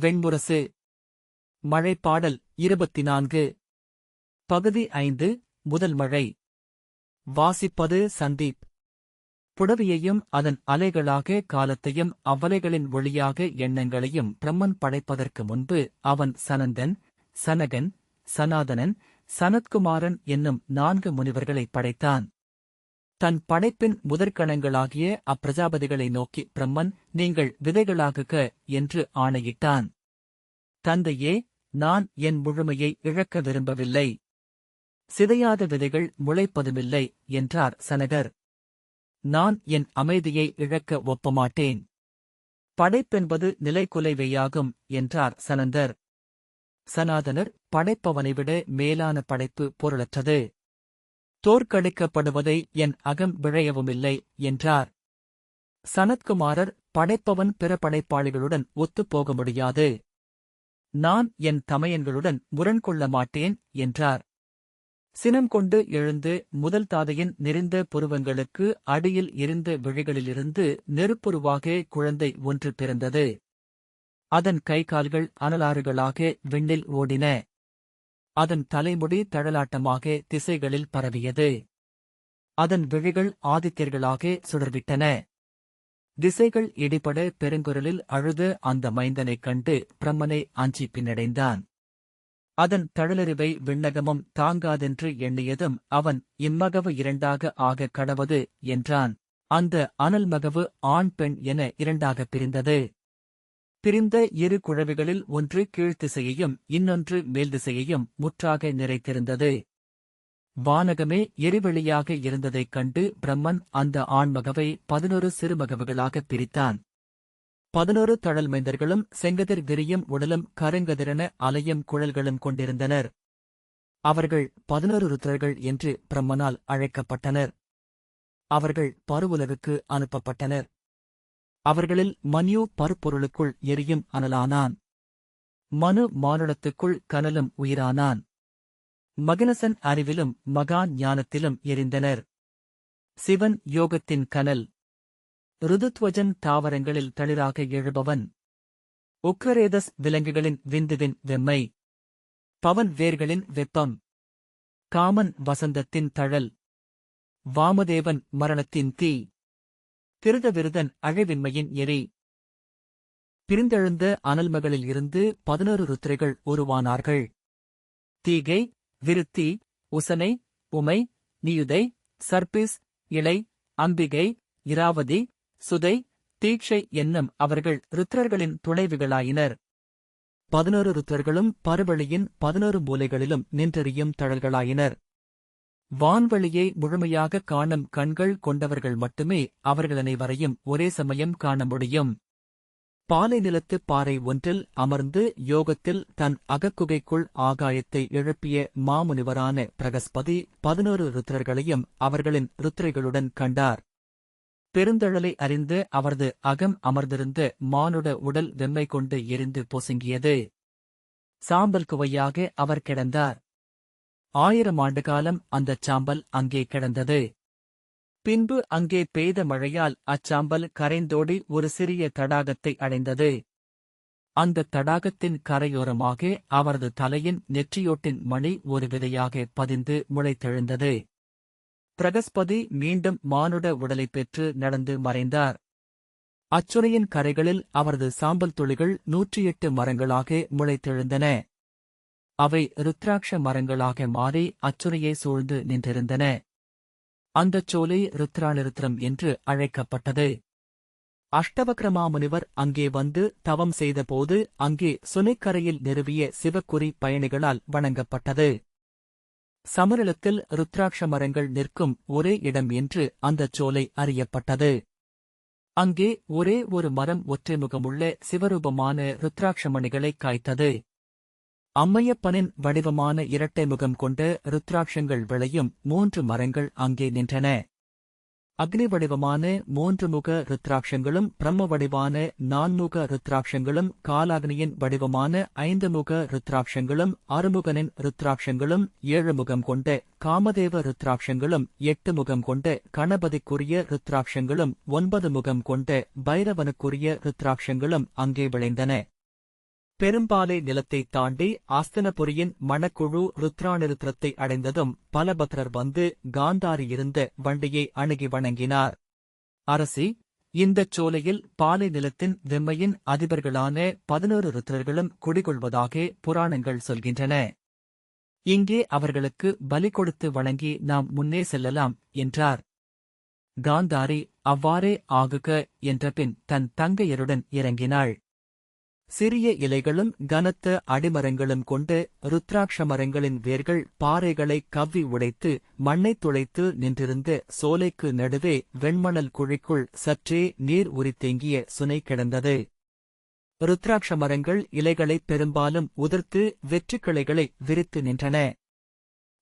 வெண்முரசு. மழைப்பாடல் இருபத்தி நான்கு பகுதி ஐந்து முதல் மழை. வாசிப்பது சந்தீப். புடவியையும் அதன் அலைகளாக காலத்தையும் அவ்வலைகளின் ஒளியாக எண்ணங்களையும் பிரம்மன் படைப்பதற்கு முன்பு அவன் சனந்தன் சனகன் சனாதனன் சனத்குமாரன் என்னும் நான்கு முனிவர்களை படைத்தான். தன் படைப்பின் முதற்கணங்களாகிய அப்பிரஜாபதிகளை நோக்கி பிரம்மன் நீங்கள் விதைகளாகுக என்று ஆணையிட்டான். தந்தையே நான் என் முழுமையை இழக்க விரும்பவில்லை. சிதையாத விதைகள் முளைப்பதுமில்லை என்றார் சனகர். நான் என் அமைதியை இழக்க ஒப்பமாட்டேன். படைப்பென்பது நிலைக்குலைவையாகும் என்றார் சனந்தர். சனாதனர் படைப்பவனை விட மேலான படைப்பு பொருளற்றது. தோற்கடிக்கப்படுவதை என் அகம் விழையவுமில்லை என்றார். சனத்குமாரர் படைப்பவன் பிற படைப்பாளிகளுடன் ஒத்துப்போக முடியாது. நான் என் தமையன்களுடன் முரண்கொள்ள மாட்டேன் என்றார். சினம் கொண்டு எழுந்து முதல் தாதையின் நெறிந்த புருவங்களுக்கு அடியில் இருந்த விழிகளிலிருந்து நெருப்புருவாக குழந்தை ஒன்று பிறந்தது. அதன் கை கால்கள் அனலாறுகளாக விண்ணில் ஓடின. அதன் தலைமுடி தழலாட்டமாக திசைகளில் பரவியது. அதன் விழிகள் ஆதித்யர்களாக சுடர்விட்டன. திசைகள் இடிபட பெருங்குரலில் அழுது அந்த மைந்தனைக் கண்டு பிரம்மனை அஞ்சி பின்னடைந்தான். அதன் தழலறிவை விண்ணகமும் தாங்காதென்று எண்ணியதும் அவன் இம்மகவு இரண்டாக ஆக கடவது என்றான். அந்த அனல் மகவு ஆண் பெண் என இரண்டாகப் பிரிந்தது. பிரிந்த இரு குழவிகளில் ஒன்று கீழ்த்திசையையும் இன்னொன்று மேல்திசையையும் முற்றாக நிறைத்திருந்தது. வானகமே எரிவெளியாக இருந்ததைக் கண்டு பிரம்மன் அந்த ஆண்மகவை பதினொரு சிறுமகவுகளாகப் பிரித்தான். பதினொரு தழல் மைந்தர்களும் செங்கதிர் விரியும் உடலும் கருங்கதிரென அலையும் குழல்களும் கொண்டிருந்தனர். அவர்கள் பதினொரு ருத்ரர்கள் என்று பிரம்மனால் அழைக்கப்பட்டனர். அவர்கள் பருவுலவுக்கு அனுப்பப்பட்டனர். அவர்களில் மன்யு பருப்பொருளுக்குள் எரியும் அனலானான். மனு மானுடத்துக்குள் கனலும் உயிரானான். மகனசன் அறிவிலும் மகா ஞானத்திலும் எரிந்தனர். சிவன் யோகத்தின் கனல். ருதுத்வஜன் தாவரங்களில் தளிராக எழுபவன். உக்ரரேதஸ் விலங்குகளின் விந்துவின் வெம்மை. பவன் வேர்களின் வெப்பம். காமன் வசந்தத்தின் தழல். வாமதேவன் மரணத்தின் தீ. திருதவிருதன் அகைவின்மையின் எரி. பிரிந்தெழுந்த அனல்மகளில் இருந்து பதினோரு ருத்திரைகள் உருவானார்கள். தீகை விருத்தி உசனை உமை நியுதை சர்பிஸ் இளை அம்பிகை இராவதி சுதை தீட்சை என்னும் அவர்கள் ருத்ரர்களின் துணைவிகளாயினர். பதினோரு ருத்ரர்களும் பருவழியின் பதினோரு மூலைகளிலும் நின்றெறியும் தழல்களாயினர். வான்வழியை முழுமையாக காணும் கண்கள் கொண்டவர்கள் மட்டுமே அவர்கள் அனைவரையும் ஒரே சமயம் காண முடியும். பாலை நிலத்து பாறை ஒன்றில் அமர்ந்து யோகத்தில் தன் அகக்குகைக்குள் ஆகாயத்தை எழுப்பிய மாமுனிவரான பிரகஸ்பதி பதினோரு ருத்ரர்களையும் அவர்களின் ருத்ரைகளுடன் கண்டார். பெருந்தழலை அறிந்து அவரது அகம் அமர்ந்திருந்த மானுட உடல் வெம்மை கொண்டு எரிந்து பொசுங்கியது. சாம்பல் குவையாக அவர் கிடந்தார். ஆயிரம் ஆண்டு காலம் அந்தச் சாம்பல் அங்கே கிடந்தது. பின்பு அங்கே பெய்த மழையால் அச்சாம்பல் கரைந்தோடி ஒரு சிறிய தடாகத்தை அடைந்தது. அந்த தடாகத்தின் கரையோரமாக அவரது தலையின் நெற்றியோட்டின் மணி ஒரு விதையாக பதிந்து முளைத்தெழுந்தது. பிரகஸ்பதி மீண்டும் மானுட உடலைப் பெற்று நடந்து மறைந்தார். அச்சுரையின் கரைகளில் அவரது சாம்பல் துளிகள் நூற்றி எட்டு மரங்களாக முளைத்தெழுந்தன. அவை ருத்ராட்ச மரங்களாக மாறி அச்சுனையை சூழ்ந்து நின்றிருந்தன. அந்தச் சோலை ருத்ராலிருத்திரம் என்று அழைக்கப்பட்டது. அஷ்டவக்ரமாமுனிவர் அங்கே வந்து தவம் செய்தபோது அங்கே சுனைக்கரையில் நிறுவிய சிவக்குறி பயணிகளால் வணங்கப்பட்டது. சமரளத்தில் ருத்ராட்ச மரங்கள் நிற்கும் ஒரே இடம் என்று அந்தச் சோலை அறியப்பட்டது. அங்கே ஒரே ஒரு மரம் ஒற்றைமுகமுள்ள சிவரூபமான ருத்ராட்சமணிகளைக் காய்த்தது. அம்மையப்பனின் வடிவமான இரட்டை முகம் கொண்ட ருத்ராட்சங்கள் விளையும் மூன்று மரங்கள் அங்கே நின்றன. அக்னி வடிவமான மூன்று முக ருத்ராட்சங்களும் பிரம்ம வடிவான நான்முக ருத்ராட்சங்களும் காலாக்னியின் வடிவமான ஐந்து முக ருத்ராட்சங்களும் அறுமுகனின் ருத்ராட்சங்களும் ஏழு முகம் கொண்ட காமதேவ ருத்ராட்சங்களும் எட்டு முகம் கொண்ட கணபதிக்குரிய ருத்ராட்சங்களும் ஒன்பது முகம் கொண்ட பைரவனுக்குரிய ருத்ராட்சங்களும் அங்கே விளைந்தன. பெரும்பாலை நிலத்தைத் தாண்டி ஆஸ்தனபுரியின் மணக்குழு ருத்ராநிருத்திரத்தை அடைந்ததும் பலபத்ரர் வந்து காந்தாரி இருந்த வண்டியை அணுகி வணங்கினார். அரசி இந்தச் சோலையில் பாலை நிலத்தின் வெம்மையின் அதிபர்களான பதினோரு ருத்ரர்களும் குடிகொள்வதாக புராணங்கள் சொல்கின்றன. இங்கே அவர்களுக்கு பலி கொடுத்து வணங்கி நாம் முன்னே செல்லலாம் என்றார். காந்தாரி அவ்வாறே ஆகுக என்றபின் தன் தங்கையருடன் இறங்கினாள். சிறிய இலைகளும் கனத்த அடிமரங்களும் கொண்டு ருத்ராட்ச மரங்களின் வேர்கள் பாறைகளை கவ்வி உடைத்து மண்ணைத் துளைத்து நின்றிருந்த சோலைக்கு நடுவே வெண்மணல் குழிக்குள் சற்றே நீர் உரித்தேங்கிய சுனை கிடந்தது. ருத்ராட்ச மரங்கள் இலைகளைப் பெரும்பாலும் உதிர்த்து வெற்றுக் கிளைகளை விரித்து நின்றன.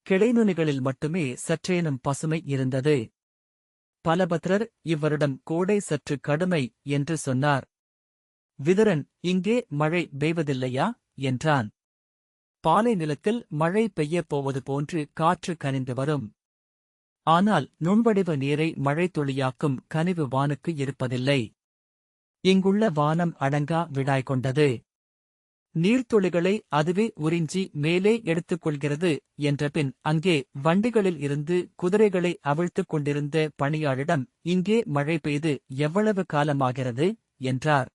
கிளைநுனிகளில் மட்டுமே சற்றேனும் பசுமை இருந்தது. பலபத்ரர் இவரிடம் கோடை சற்று கடுமை என்று சொன்னார். விதரன் இங்கே மழை பெய்வதில்லையா? என்றான். பாலை நிலத்தில் மழை பெய்யப் போவது போன்று காற்று கனிந்து வரும். ஆனால் நுண்வடிவ நீரை மழை துளியாக்கும் கனிவு வானுக்கு இருப்பதில்லை. இங்குள்ள வானம் அடங்கா விடாய் கொண்டது. நீர்த்துளிகளை அதுவே உறிஞ்சி மேலே எடுத்துக் கொள்கிறது என்றபின் அங்கே வண்டிகளில் இருந்து குதிரைகளை அவிழ்த்துக் கொண்டிருந்த பணியாளிடம் இங்கே மழை பெய்து எவ்வளவு காலமாகிறது? என்றார்.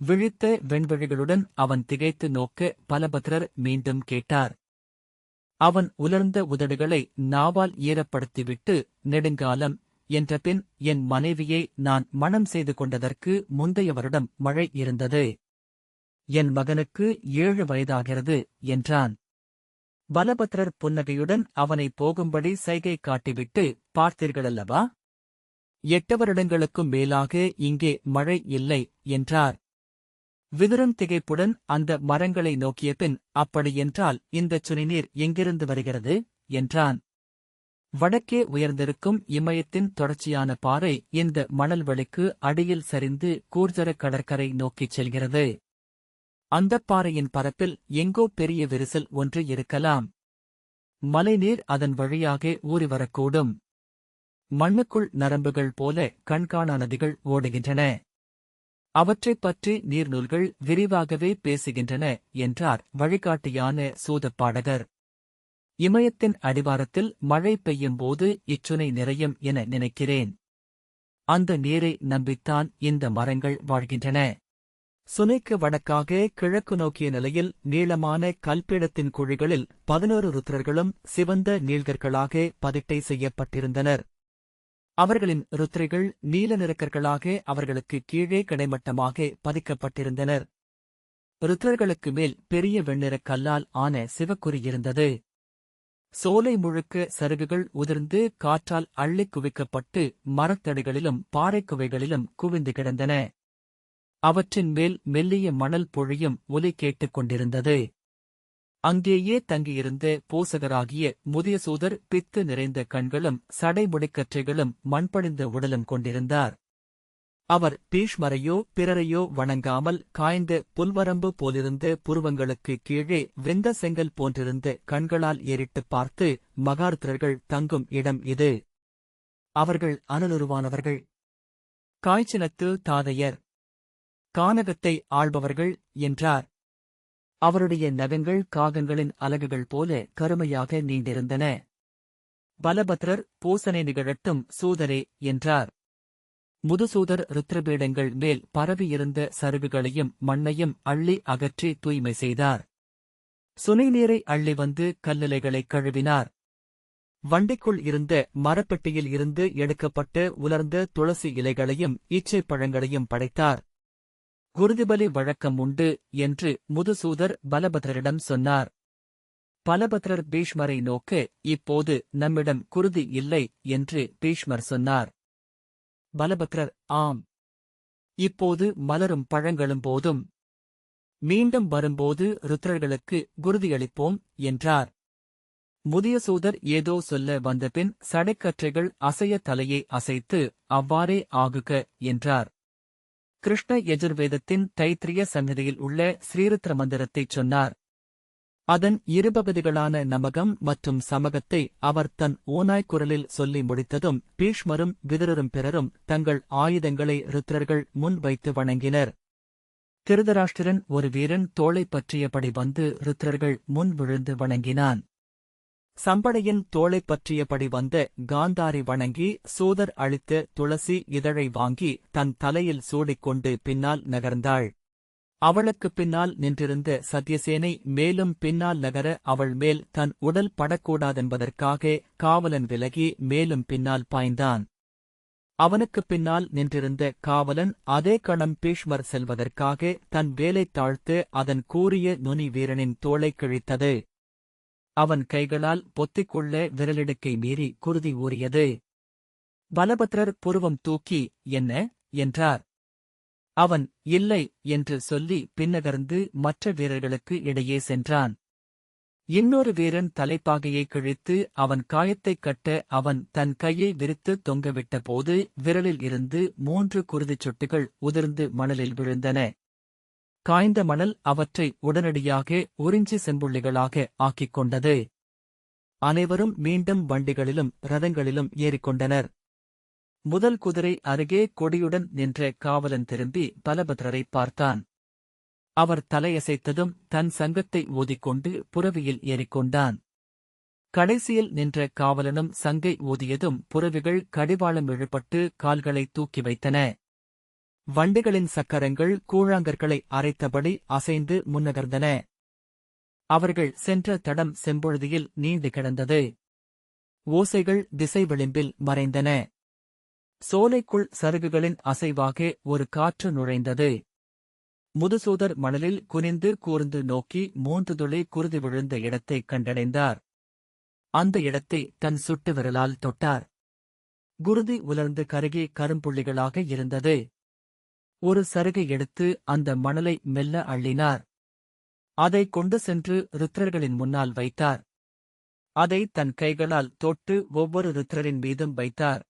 விழித்த வெண்விழிகளுடன் அவன் திகைத்து நோக்க பலபத்ரர் மீண்டும் கேட்டார். அவன் உலர்ந்த உதடுகளை நாவால் ஈரப்படுத்திவிட்டு நெடுங்காலம் என்றபின் என் மனைவியை நான் மணம் செய்து கொண்டதற்கு முந்தைய வருடம் மழை இருந்தது. என் மகனுக்கு ஏழு வயதாகிறது என்றான். பலபத்ரர் புன்னகையுடன் அவனை போகும்படி சைகை காட்டிவிட்டு பார்த்தீர்களல்லவா? எட்டு வருடங்களுக்கும் மேலாக இங்கே மழை இல்லை என்றார். விதுரன் திகைப்புடன் அந்த மரங்களை நோக்கிய பின் அப்படியென்றால் இந்தச் சுனிநீர் எங்கிருந்து வருகிறது? என்றான். வடக்கே உயர்ந்திருக்கும் இமயத்தின் தொடர்ச்சியான பாறை இந்த மணல்வெளிக்கு அடியில் சரிந்து கூர்ஜர கடற்கரை நோக்கிச் செல்கிறது. அந்தப் பாறையின் பரப்பில் எங்கோ பெரிய விரிசல் ஒன்று இருக்கலாம். மலைநீர் அதன் வழியாக ஊறி வரக்கூடும். மண்ணுக்குள் நரம்புகள் போல கண்காணா நதிகள் ஓடுகின்றன. அவற்றைப் பற்றி நீர்நூல்கள் விரிவாகவே பேசுகின்றன என்றார் வழிகாட்டியான சூதப்பாடகர். இமயத்தின் அடிவாரத்தில் மழை பெய்யும் போது இச்சுனை நிறையும் என நினைக்கிறேன். அந்த நீரை நம்பித்தான் இந்த மரங்கள் வாழ்கின்றன. சுனைக்கு வடக்காக கிழக்கு நோக்கிய நிலையில் நீளமான கல்பீடத்தின் குழிகளில் பதினோரு ருத்ரர்களும் சிவந்த நீள்கர்களாக பதிட்டை செய்யப்பட்டிருந்தனர். அவர்களின் ருத்ரைகள் நீல நிறக்கர்களாக அவர்களுக்கு கீழே கிடைமட்டமாக பதிக்கப்பட்டிருந்தனர். ருத்ரர்களுக்கு மேல் பெரிய வெண்ணிறக் கல்லால் ஆன சிவக்குறி இருந்தது. சோலை முழுக்க சருகுகள் உதிர்ந்து காற்றால் அள்ளிக் குவிக்கப்பட்டு மரத்தடிகளிலும் பாறைக்குவைகளிலும் குவிந்து கிடந்தன. அவற்றின் மேல் மெல்லிய மணல் பொழியும் ஒலி கேட்டுக் கொண்டிருந்தது. அங்கேயே தங்கியிருந்த போசகராகிய முதிய சூதர் பித்து நிறைந்த கண்களும் சடைமுடிக்கற்றைகளும் மண்படிந்த உடலும் கொண்டிருந்தார். அவர் பீஷ்மரையோ பிறரையோ வணங்காமல் காய்ந்த புல்வரம்பு போலிருந்த புருவங்களுக்கு கீழே வெந்த செங்கல் போன்றிருந்த கண்களால் ஏறிட்டுப் பார்த்து மகார்த்தர்கள் தங்கும் இடம் இது. அவர்கள் அனலுருவானவர்கள். காய்ச்சினத்து தாதையர். கானகத்தை ஆள்பவர்கள் என்றார். அவருடைய நகங்கள் காகங்களின் அலகுகள் போல கருமையாக நீண்டிருந்தன. பலபத்ரர் பூசனை நிகழட்டும் சூதரே என்றார். முதுசூதர் ருத்ரபீடங்கள் மேல் பரவியிருந்த சருகுகளையும் மண்ணையும் அள்ளி அகற்றி தூய்மை செய்தார். சுனைநீரை அள்ளி வந்து கல்லிலைகளை கழுவினார். வண்டிக்குள் இருந்த மரப்பெட்டியில் இருந்து எடுக்கப்பட்ட உலர்ந்த துளசி இலைகளையும் ஈச்சைப் பழங்களையும் படைத்தார். குருதிபலி வழக்கம் உண்டு என்று முதுசூதர் பலபத்ரரிடம் சொன்னார். பலபத்ரர் பீஷ்மரை நோக்க இப்போது நம்மிடம் குருதி இல்லை என்று பீஷ்மர் சொன்னார். பலபத்ரர் ஆம். இப்போது மலரும் பழங்களும் போதும். மீண்டும் வரும்போது ருத்ரர்களுக்கு குருதியளிப்போம் என்றார். முதியசூதர் ஏதோ சொல்ல வந்தபின் சடைக்கற்றைகள் அசைய தலையை அசைத்து அவ்வாறே ஆகுக என்றார். கிருஷ்ண யஜுர்வேதத்தின் தைத்திரிய சந்நிதியில் உள்ள ஸ்ரீருத்ர மந்திரத்தைச் சொன்னார். அதன் இருபகுதிகளான நமகம் மற்றும் சமகத்தை அவர் தன் ஓநாய் குரலில் சொல்லி முடித்ததும் பீஷ்மரும் விதுரரும் பிறரும் தங்கள் ஆயுதங்களை ருத்ரர்கள் முன் வைத்து வணங்கினர். திருதராஷ்டிரன் ஒரு வீரன் தோளைப் பற்றியபடி வந்து ருத்ரர்கள் முன் விழுந்து வணங்கினான். சம்படையின் தோளைப் பற்றியபடி வந்த காந்தாரி வணங்கி சூதர் அளித்த துளசி இதழை வாங்கி தன் தலையில் சூடிக்கொண்டு பின்னால் நகர்ந்தாள். அவளுக்குப் பின்னால் நின்றிருந்த சத்யசேனை மேலும் பின்னால் நகர அவள் மேல் தன் உடல் படக்கூடாதென்பதற்காக காவலன் விலகி மேலும் பின்னால் பாய்ந்தான். அவனுக்குப் பின்னால் நின்றிருந்த காவலன் அதே கணம் பீஷ்மர் செல்வதற்காக தன் வேலைத் தாழ்த்து அதன் கூறிய நுனி வீரனின் தோளைக் கிழித்தது. அவன் கைகளால் பொத்திக்கொள்ள விரலிடுக்கை மீறி குருதி ஊறியது. பலபத்ரர் புருவம் தூக்கி என்ன என்றார். அவன் இல்லை என்று சொல்லி பின்னகர்ந்து மற்ற வீரர்களுக்கு இடையே சென்றான். இன்னொரு வீரன் தலைப்பாகையை கிழித்து அவன் காயத்தைக் கட்ட அவன் தன் கையை விரித்து தொங்கவிட்டபோது விரலில் இருந்து மூன்று குருதிச் சொட்டுகள் உதிர்ந்து மணலில் விழுந்தன. காய்ந்த மணல் அவற்றை உடனடியாக உறிஞ்சி செம்புள்ளிகளாக ஆக்கிக் கொண்டது அனைவரும் மீண்டும் வண்டிகளிலும் ரதங்களிலும் ஏறிக்கொண்டனர். முதல் குதிரை அருகே கொடியுடன் நின்ற காவலன் திரும்பி பலபத்ரரை பார்த்தான். அவர் தலையசைத்ததும் தன் சங்கத்தை ஊதிக்கொண்டு புறவியில் ஏறிக்கொண்டான். கடைசியில் நின்ற காவலனும் சங்கை ஊதியதும் புறவிகள் கடிவாளம் இழுபட்டு கால்களை தூக்கி வைத்தன. வண்டிகளின் சக்கரங்கள் கூழாங்கற்களை அரைத்தபடி அசைந்து முன்னகர்ந்தன. அவர்கள் சென்ற தடம் செம்பொழுதியில் நீண்டு கிடந்தது. ஓசைகள் திசை விளிம்பில் மறைந்தன. சோலைக்குள் சருகுகளின் அசைவாக ஒரு காற்று நுழைந்தது. முதுசூதர் மணலில் குனிந்து கூர்ந்து நோக்கி மூன்று துளி குருதி விழுந்த இடத்தைக் கண்டடைந்தார். அந்த இடத்தை தன் சுட்டு விரலால் தொட்டார். குருதி உலர்ந்து கருகி கரும்புள்ளிகளாக இருந்தது. ஒரு சருகை எடுத்து அந்த மணலை மெல்ல அள்ளினார். அதை கொண்டு சென்று ருத்ரர்களின் முன்னால் வைத்தார். அதை தன் கைகளால் தொட்டு ஒவ்வொரு ருத்ரரின் மீதும் வைத்தார்.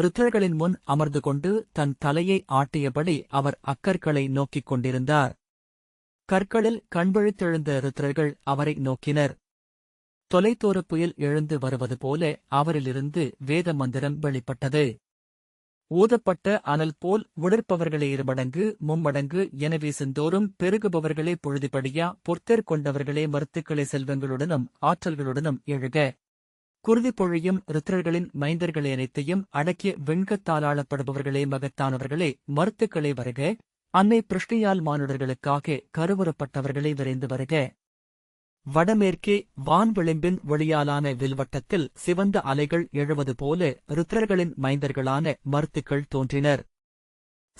ருத்ரர்களின் முன் அமர்ந்து கொண்டு தன் தலையை ஆட்டியபடி அவர் அக்கற்களை நோக்கிக் கொண்டிருந்தார். கற்களில் கண்விழித்தெழுந்த ருத்ரர்கள் அவரை நோக்கினர். தொலைதூர புயல் எழுந்து வருவது போல அவரிலிருந்து வேத மந்திரம் வெளிப்பட்டது. ஊதப்பட்ட அனல் போல் உடற்பவர்களே இருமடங்கு மும்மடங்கு என வீசுந்தோறும் பெருகுபவர்களே பொழுதுபடியா பொற்கர் கொண்டவர்களே மருத்துக்களை செல்வங்களுடனும் ஆற்றல்களுடனும் எழுக. குருதி பொழியும் ருத்ரர்களின் மைந்தர்களே அனைத்தையும் அடக்கிய வெண்கத்தாலாளப்படுபவர்களே மகத்தானவர்களே மருத்துக்களை வருக. அன்னை பிருஷ்டியால் மானுடர்களுக்காக கருவுறப்பட்டவர்களே விரைந்து வருக. வடமேற்கே வான் விளிம்பின் ஒளியாலான வில்வட்டத்தில் சிவந்த அலைகள் எழுவது போல ருத்ரர்களின் மைந்தர்களான மருத்துக்கள் தோன்றினர்.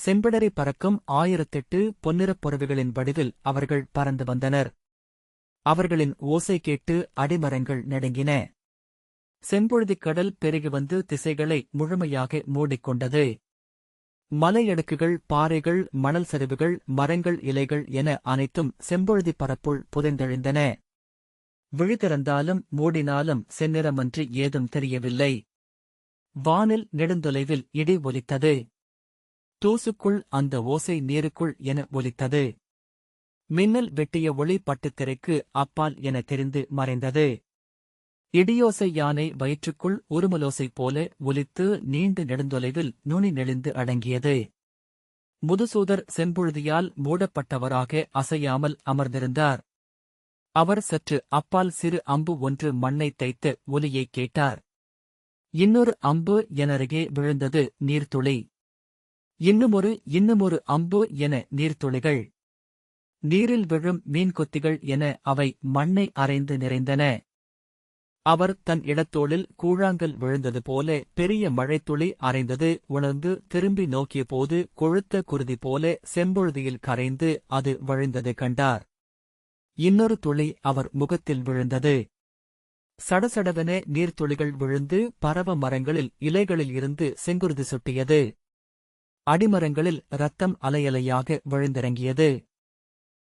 செம்பிடரை பறக்கும் ஆயிரத்தெட்டு பொன்னிறப் பொறவுகளின் வடிவில் அவர்கள் பறந்து வந்தனர். அவர்களின் ஓசை கேட்டு அடிமரங்கள் நடுங்கின. செம்பொழுதிக் கடல் பெருகி வந்து திசைகளை முழுமையாக மூடிக்கொண்டது. மலையடுக்குகள் பாறைகள் மணல் சரிவுகள் மரங்கள் இலைகள் என அனைத்தும் செம்பொழுதி பரப்புள் புதைந்தெழுந்தன. விழித்திறந்தாலும் மூடினாலும் செந்நிறமன்றி ஏதும் தெரியவில்லை. வானில் நெடுந்தொலைவில் இடி ஒலித்தது. தூசுக்குள் அந்த ஓசை நீருக்குள் என ஒலித்தது. மின்னல் வெட்டிய ஒளி பட்டுத்திரைக்கு அப்பால் என தெரிந்து மறைந்தது. இடியோசை யானை வயிற்றுக்குள் உருமலோசை போல ஒலித்து நீண்டு நெடுந்தொலைவில் நுனி நெளிந்து அடங்கியது. முதுசூதர் செம்புழுதியால் மூடப்பட்டவராக அசையாமல் அமர்ந்திருந்தார். அவர் சற்று அப்பால் சிறு அம்பு ஒன்று மண்ணை தைத்த ஒலியைக் கேட்டார். இன்னொரு அம்பு எனருகே விழுந்தது நீர்த்துளி. இன்னுமொரு இன்னுமொரு அம்பு என நீர்த்துளிகள். நீரில் விழும் மீன்கொத்திகள் என அவை மண்ணை அரைந்து நிறைந்தன. அவர் தன் இடத்தோளில் கூழாங்கல் விழுந்தது போல பெரிய மழைத்துளி அரைந்தது உணர்ந்து திரும்பி நோக்கியபோது கொழுத்த குருதி போல செம்பொழுதியில் கரைந்து அது வழிந்தது கண்டார். இன்னொரு துளி அவர் முகத்தில் விழுந்தது. சடசடவென நீர்த்துளிகள் விழுந்து பரவ மரங்களில் இலைகளில் இருந்து செங்குருதி சுட்டியது. அடிமரங்களில் ரத்தம் அலையலையாக விழுந்திறங்கியது.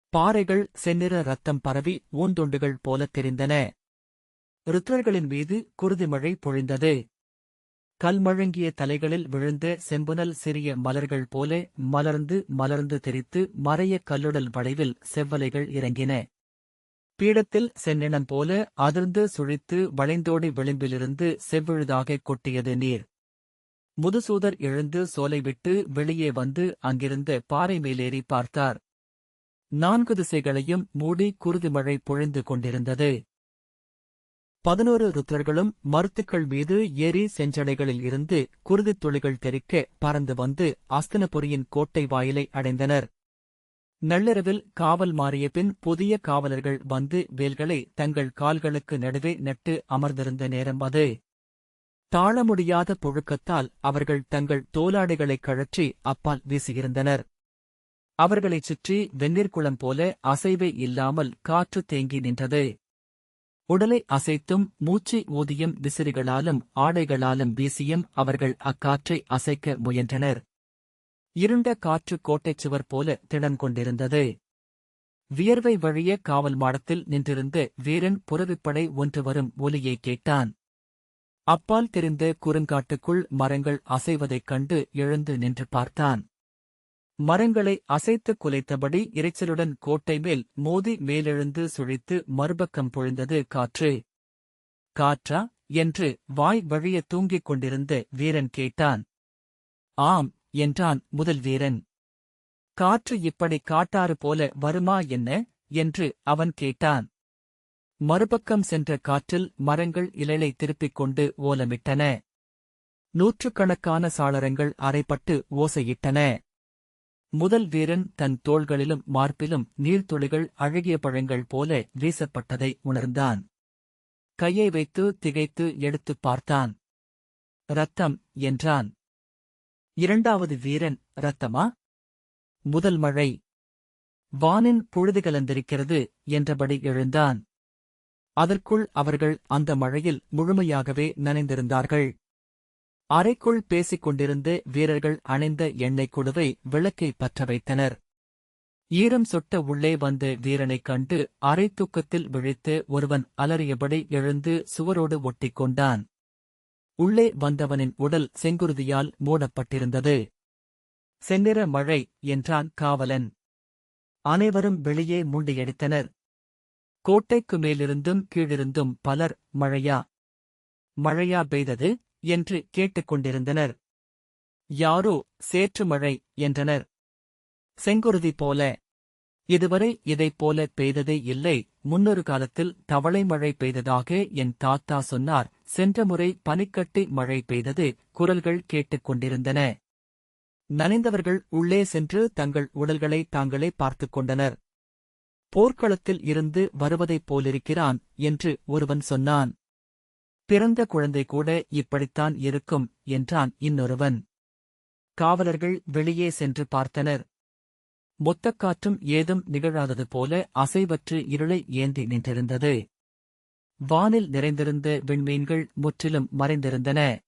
பாறைகள் செந்நிற ரத்தம் பரவி ஊந்துண்டுகள் போலத் தெரிந்தன. ருத்ரர்களின் மீது குருதிமழை பொழிந்தது. கல்மழங்கிய தலைகளில் விழுந்த செம்புனல் சிறிய மலர்கள் போல மலர்ந்து மலர்ந்து தெரித்து மறைய கல்லுடல் வளைவில் செவ்வலைகள் இறங்கின. பீடத்தில் செந்நினம் போல அதிர்ந்து சுழித்து வளைந்தோடி விளிம்பிலிருந்து செவ்விழுதாக கொட்டியது நீர். முதுசூதர் எழுந்து சோலை விட்டு வெளியே வந்து அங்கிருந்த பாறை மேலேறி பார்த்தார். நான்கு திசைகளையும் மூடி குருதி மழை பொழிந்து கொண்டிருந்தது. பதினோரு ருத்ரர்களும் மருத்துக்கள் மீது ஏறி செஞ்சடைகளில் இருந்து குருதித் துளிகள் தெறிக்க பறந்து வந்து அஸ்தனபுரியின் கோட்டை வாயிலை அடைந்தனர். நள்ளிரவில் காவல் மாறிய பின் புதிய காவலர்கள் வந்து வேல்களை தங்கள் கால்களுக்கு நடுவே நட்டு அமர்ந்திருந்த நேரம் அது. தாழ முடியாத புழுக்கத்தால் அவர்கள் தங்கள் தோலாடைகளைக் கழற்றி அப்பால் வீசியிருந்தனர். அவர்களைச் சுற்றி வெந்நீர் குளம் போல அசைவே இல்லாமல் காற்று தேங்கி நின்றது. உடலை அசைத்தும் மூச்சு ஊதியும் விசிறிகளாலும் ஆடைகளாலும் வீசியும் அவர்கள் அக்காற்றை அசைக்க முயன்றனர். இருண்ட காற்று கோட்டைச் சுவர் போல திடம் கொண்டிருந்தது. வியர்வை வழிய காவல் மாடத்தில் நின்றிருந்து வீரன் புறவிப்படை ஒன்று வரும் ஒலியை கேட்டான். அப்பால் தெரிந்த குறுங்காட்டுக்குள் மரங்கள் அசைவதைக் கண்டு எழுந்து நின்று பார்த்தான். மரங்களை அசைத்துக் குலைத்தபடி இரைச்சலுடன் கோட்டை மேல் மோதி மேலெழுந்து சுழித்து மறுபக்கம் பொழிந்தது காற்று. காற்றா? என்று வாய் வழிய தூங்கிக் கொண்டிருந்த வீரன் கேட்டான். ஆம் என்றான் முதல் வீரன். காற்று இப்படி காட்டாறு போல வருமா என்ன என்று அவன் கேட்டான். மறுபக்கம் சென்ற காற்றில் மரங்கள் இலைலை திருப்பிக் கொண்டு ஓலமிட்டன. நூற்றுக்கணக்கான சாளரங்கள் அரைப்பட்டு ஓசையிட்டன. முதல் வீரன் தன் தோள்களிலும் மார்பிலும் நீர்த்துளிகள் அழகிய பழங்கள் போல வீசப்பட்டதை உணர்ந்தான். கையை வைத்து திகைத்து எடுத்துப் பார்த்தான். ரத்தம் என்றான். இரண்டாவது வீரன் ரத்தமா முதல் மழை. வானின் புழுதி கலந்திருக்கிறது என்றபடி எழுந்தான். அதற்குள் அவர்கள் அந்த மழையில் முழுமையாகவே நனைந்திருந்தார்கள். அறைக்குள் பேசிக் கொண்டிருந்த வீரர்கள் அணைந்த எண்ணெய் குடுவை விளக்கை பற்ற வைத்தனர். ஈரம் சொட்ட உள்ளே வந்த வீரனைக் கண்டு அரை தூக்கத்தில் விழித்து ஒருவன் அலறியபடி எழுந்து சுவரோடு ஒட்டிக் கொண்டான் உள்ளே வந்தவனின் உடல் செங்குருதியால் மூடப்பட்டிருந்தது. செந்நிற மழை என்றான் காவலன். அனைவரும் வெளியே முண்டியடித்தனர். கோட்டைக்கு மேலிருந்தும் கீழிருந்தும் பலர் மழையா? மழையா பெய்தது? என்று கேட்டுக்கொண்டிருந்தனர் யாரோ சேற்று மழை என்றனர். செங்குருதி போல இதுவரை இதைப் போல பெய்ததே இல்லை. முன்னொரு காலத்தில் தவளை மழை பெய்ததாக என் தாத்தா சொன்னார். சென்ற முறை பனிக்கட்டி மழை பெய்தது. குரல்கள் கேட்டுக் கொண்டிருந்தன. நனைந்தவர்கள் உள்ளே சென்று தங்கள் உடல்களை தாங்களே பார்த்துக் கொண்டனர். போர்க்களத்தில் இருந்து வருவதைப் போலிருக்கிறான் என்று ஒருவன் சொன்னான். பிறந்த குழந்தை கூட இப்படித்தான் இருக்கும் என்றான் இன்னொருவன். காவலர்கள் வெளியே சென்று பார்த்தனர். மொத்தக்காற்றும் ஏதும் நிகழாதது போல அசைவற்று இருளை ஏந்தி நின்றிருந்தது. வானில் நிறைந்திருந்த விண்மீன்கள் முற்றிலும் மறைந்திருந்தன.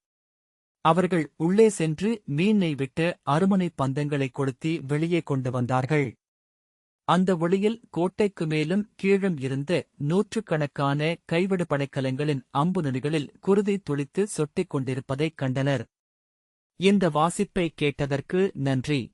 அவர்கள் உள்ளே சென்று மீனை விட்டு அருமனை பந்தங்களைக் கொளுத்தி வெளியே கொண்டு வந்தார்கள். அந்த ஒளியில் கோட்டைக்கு மேலும் கீழும் இருந்த நூற்றுக்கணக்கான கைவிடு படைக்கலங்களின் அம்பு நுனிகளில் குருதி துளித்து சொட்டிக் கொண்டிருப்பதைக் கண்டனர். இந்த வாசிப்பை கேட்டதற்கு நன்றி.